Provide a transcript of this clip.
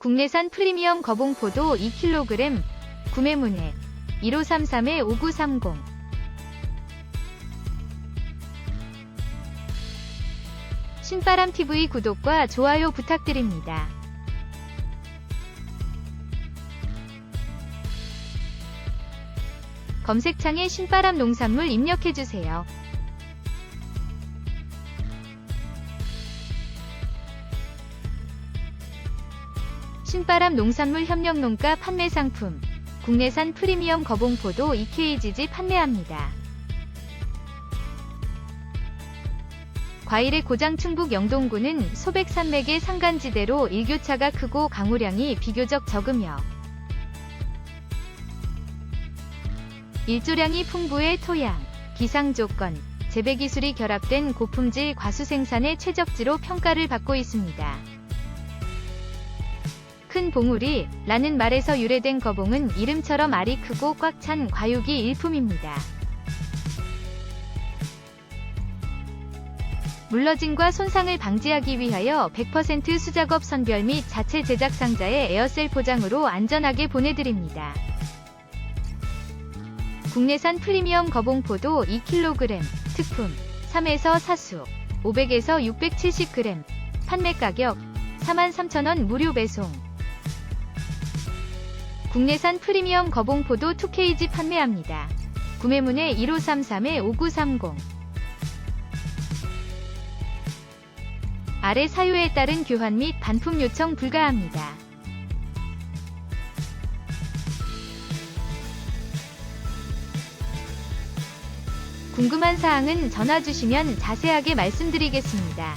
국내산 프리미엄 거봉포도 2kg 구매 문의 1533-5930 신바람TV 구독과 좋아요 부탁드립니다. 검색창에 신바람 농산물 입력해주세요. 신바람 농산물 협력농가 판매 상품 국내산 프리미엄 거봉포도 EKGG 판매합니다. 과일의 고장 충북 영동구는 소백산맥의 산간지대로 일교차가 크고 강우량이 비교적 적으며 일조량이 풍부해 토양, 기상 조건, 재배 기술이 결합된 고품질 과수 생산의 최적지로 평가를 받고 있습니다. 큰 봉우리, 라는 말에서 유래된 거봉은 이름처럼 알이 크고 꽉 찬 과육이 일품입니다. 물러짐과 손상을 방지하기 위하여 100% 수작업 선별 및 자체 제작 상자에 에어셀 포장으로 안전하게 보내드립니다. 국내산 프리미엄 거봉포도 2kg, 특품, 3에서 4수, 500에서 670g, 판매 가격 43,000원 무료 배송. 국내산 프리미엄 거봉포도 2KG 판매합니다. 구매문의 1533-5930 아래 사유에 따른 교환 및 반품 요청 불가합니다. 궁금한 사항은 전화 주시면 자세하게 말씀드리겠습니다.